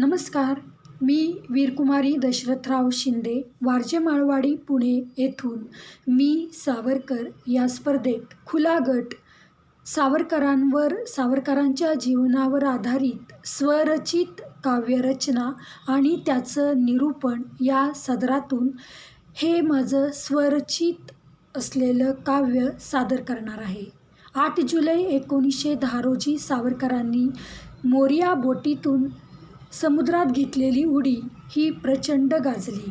नमस्कार मी वीरकुमारी दशरथराव शिंदे वारजे माळवाडी पुणे येथून. मी सावरकर या स्पर्धेत खुला गट. सावरकरांवर सावरकरांच्या जीवनावर आधारित स्वरचित काव्यरचना आणि त्याचं निरूपण या सदरातून हे माझं स्वरचित असलेलं काव्य सादर करणार आहे. आठ जुलै एकोणीसशे दहा रोजी सावरकरांनी मोरिया बोटीतून समुद्रात घेतलेली उडी ही प्रचंड गाजली.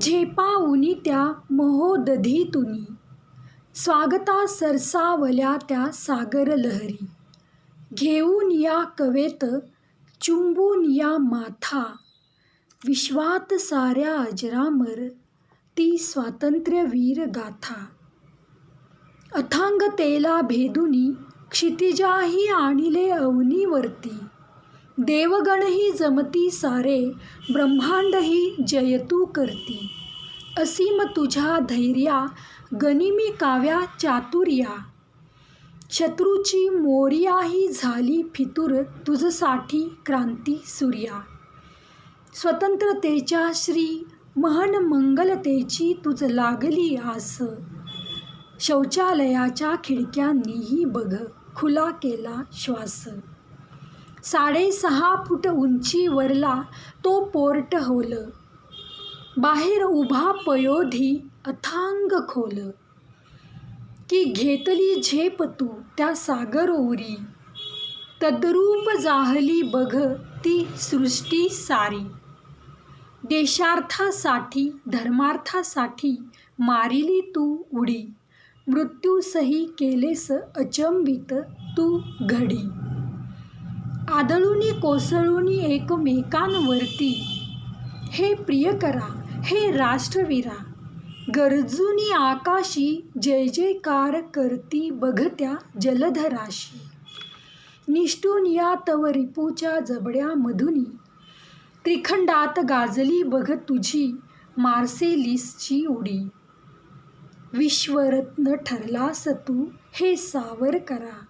झेपा उनी त्या महोदधीतुनी स्वागता सरसावल्या त्या सागर लहरी. घेऊन या कवेत चुंबून या माथा. विश्वात साऱ्या अजरामर ती स्वातंत्र्यवीर गाथा. अथांगतेला भेदुनी क्षितिजाही आणिले अवनीवरती. देवगणही जमती सारे ब्रह्मांडही जयतू करती. असीम तुझ्या धैर्या गनिमी काव्या चातुर्या. शत्रूची मोर्याही झाली फितूर तुझसाठी क्रांती सूर्या. स्वतंत्रतेच्या श्री महन मंगलतेची तुझ लागली आस. शौचालयाच्या खिडक्यांनीही बघ. खुला केला श्वास. साडेसहा फूट उंचीवरला तो पोर्ट होल. बाहेर उभा पयोधी अथांग खोल. की घेतली झेप तू त्या सागर उरी. तद्रूप जाहली बघ ती सृष्टी सारी. देशार्थासाठी धर्मार्थासाठी मारिली तू उडी. मृत्यूसही केलेस अचंबित तू घडी. आदळूनी कोसळूनी एकमेकांवरती. हे प्रियकरा हे राष्ट्रवीरा. गरजूनी आकाशी जय जयकार करती बघत्या जलधराशी. निष्ठून या तव रिपूच्या जबड्यामधुनी त्रिखंडात गाजली बघ तुझी मार्सेलिसची उडी. विश्वरत्न ठरलास तू हे सावर करा.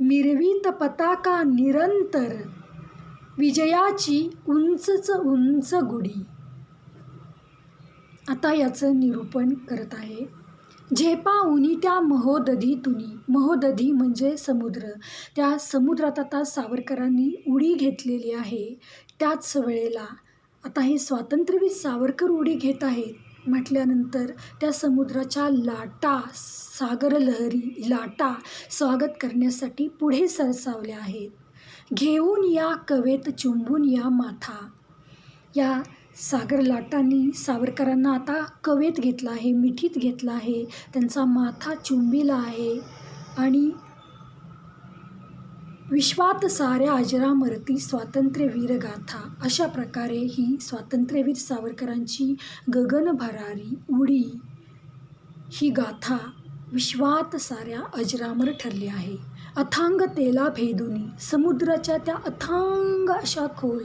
मिरवीत पताका निरंतर विजयाची उंचच उंच गुढी. आता याचं निरूपण करत आहे. झेपा उनी त्या महोदधीतुनी महोदधी म्हणजे समुद्र. त्या समुद्रात आता सावरकरांनी उडी घेतलेली आहे. त्याच वेळेला आता हे स्वातंत्र्यवीर सावरकर उडी घेत आहेत. म्हटल्यानंतर त्या समुद्राच्या लाटा सागरलहरी लाटा स्वागत करण्यासाठी पुढे सरसावल्या आहेत. घेऊन या कवेत चुंबून या माथा. या सागर लाटांनी सावरकरांना आता कवेत घेतला आहे मिठीत घेतला आहे. त्यांचा माथा चुंबिला आहे आणि विश्वात साऱ्या अजरामरती स्वातंत्र्यवीर गाथा अशा प्रकारे ही स्वातंत्र्यवीर सावरकरांची गगनभरारी उडी. ही गाथा विश्वात साऱ्या अजरामर ठरली आहे. अथांग तेला भेदुनी समुद्राच्या त्या अथांग अशा खोल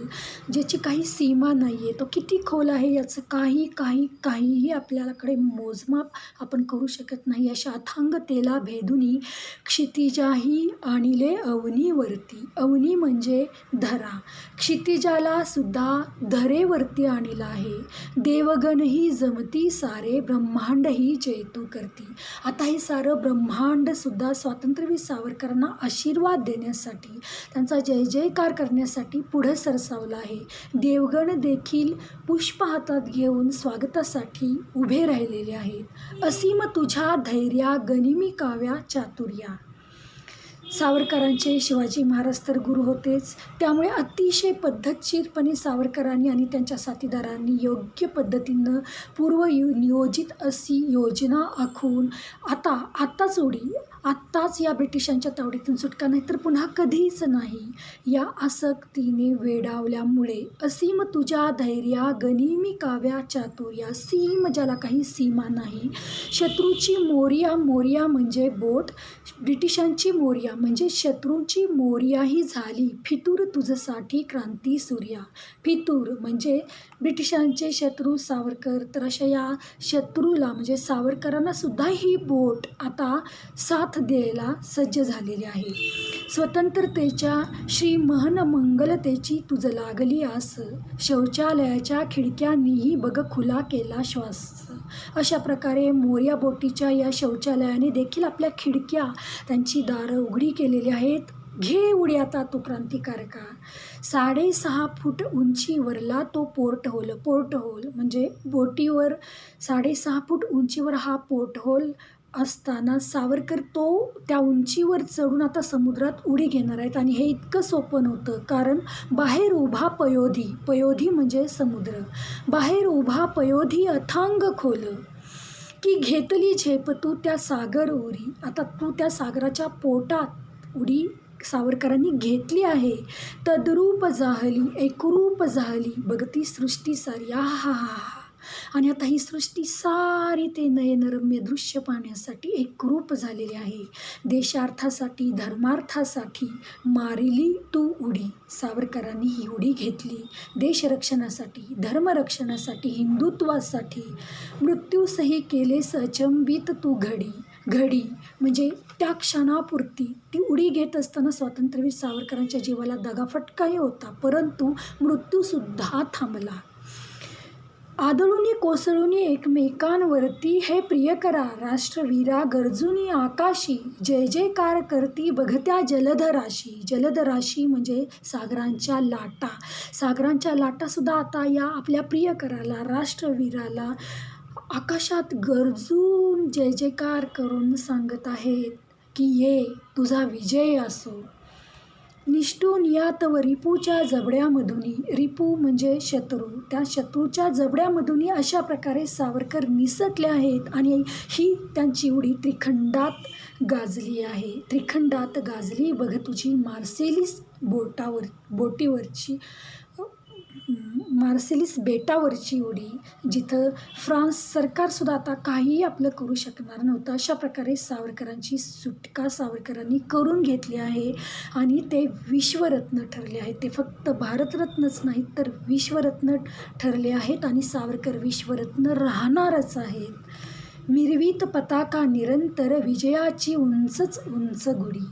ज्याची काही सीमा नाही आहे तो किती खोल आहे याचं काही काही काहीही आपल्याकडे मोजमाप आपण करू शकत नाही. अशा अथांग तेला भेदुनी क्षितिजाही आणिले अवनीवरती. अवनी म्हणजे धरा. क्षितिजाला सुद्धा धरेवरती आणलं आहे. देवगणही जमती सारे ब्रह्मांडही जेतू करती. आता हे सारं ब्रह्मांडसुद्धा स्वातंत्र्यवीर त्यांना आशीर्वाद देण्यासाठी त्यांचा जय जयकार करण्यासाठी पुढं सरसावला आहे. देवगण देखील पुष्प हातात घेऊन स्वागतासाठी उभे राहिलेले आहेत. असीम तुझ्या धैर्या गनिमी काव्या चातुर्या. सावरकरांचे शिवाजी महाराज तर गुरु होतेच. त्यामुळे अतिशय पद्धतशीरपणे सावरकरांनी आणि त्यांच्या साथीदारांनी योग्य पद्धतीनं पूर्व यु नियोजित अशी योजना आखून आता आत्ताच उडी आत्ताच या ब्रिटिशांच्या तावडीतून सुटका नाही तर पुन्हा कधीच नाही. या आसक्तीने वेडावल्यामुळे असीम तुझ्या धैर्या गनिमी काव्या चातुर्या सीम ज्याला काही सीमा नाही. शत्रूची मोर्या मोर्या म्हणजे बोट ब्रिटिशांची मोर्या म्हणजे शत्रूंची मोर्याही झाली. फितूर तुझसाठी क्रांती सूर्या. फितूर म्हणजे ब्रिटिशांचे शत्रू सावरकर. तर अशा या शत्रूला म्हणजे सावरकरांना सुद्धा ही बोट आता साथ द्यायला सज्ज झालेली आहे. स्वतंत्रतेच्या श्री महन मंगलतेची तुझ लागली आस. शौचालयाच्या खिडक्यांनीही बघ खुला केला श्वास. अशा प्रकारे मोर्या बोटीच्या या शौचालयाने देखील आपल्या खिडक्या त्यांची दारं उघडी केलेली आहेत. घे उडी आता तो क्रांतिकारका. साडेसहा फूट उंचीवरला तो पोर्ट होल पोर्ट होल म्हणजे बोटीवर साडेसहा फूट उंचीवर हा पोर्ट होल असताना सावरकर तो त्या उंचीवर चढून आता समुद्रात उडी घेणार आहेत. आणि हे इतकं सोपं नव्हतं कारण बाहेर उभा पयोधी पयोधी म्हणजे समुद्र. बाहेर उभा पयोधी अथांग खोल. की घेतली झेप तू त्या सागर उरी आता तू त्या सागराच्या पोटात उडी सावरकरांनी घेतली आहे. तद्रूप जाहली एकरूप झाली बघती सृष्टी सारी. हा हा हा आणि आता ही सृष्टी सारी ते नयनरम्य दृश्य पाहण्यासाठी एकरूप झालेली आहे. देशार्थासाठी धर्मार्थासाठी मारिली तू उडी. सावरकरांनी ही उडी घेतली. देशरक्षणासाठी धर्मरक्षणासाठी हिंदुत्वासाठी. मृत्यूसही केले सचंबित तू घडी. घडी म्हणजे त्या क्षणापुरती ती उडी घेत असताना स्वातंत्र्यवीर सावरकरांच्या जीवाला दगाफटकाही होता. परंतु मृत्यूसुद्धा थांबला. आदळूनी कोसळूनी एकमेकांवरती हे प्रिय करा. राष्ट्रवीरा गरजूनी आकाशी. जय जयकार करती बघत्या जलधराशी. जलधराशी म्हणजे सागरांच्या लाटा. सागरांच्या लाटासुद्धा आता या आपल्या प्रियकराला राष्ट्रवीराला आकाशात गरजून जय जयकार करून सांगत आहेत की ये तुझा विजय असो. निष्ठून यात व रिपूच्या जबड्यामधूनही रिपू म्हणजे शत्रू. त्या शत्रूच्या जबड्यामधूनही अशा प्रकारे सावरकर निसटले आहेत आणि ही त्यांची उडी त्रिखंडात गाजली आहे. त्रिखंडात गाजली. बघ तुझी मार्सेलिस बोटावर बोटीवरची मार्सेलिस बेटावरची उडी जिथं फ्रान्स सरकारसुद्धा आता काहीही आपलं करू शकणार नव्हतं अशा प्रकारे सावरकरांची सुटका सावरकरांनी करून घेतली आहे आणि ते विश्वरत्न ठरले आहेत. ते फक्त भारतरत्नच नाहीत तर विश्वरत्न ठरले आहेत आणि सावरकर विश्वरत्न राहणारच आहेत. मिरवीत पताका निरंतर विजयाची उंचच उंच गुढी.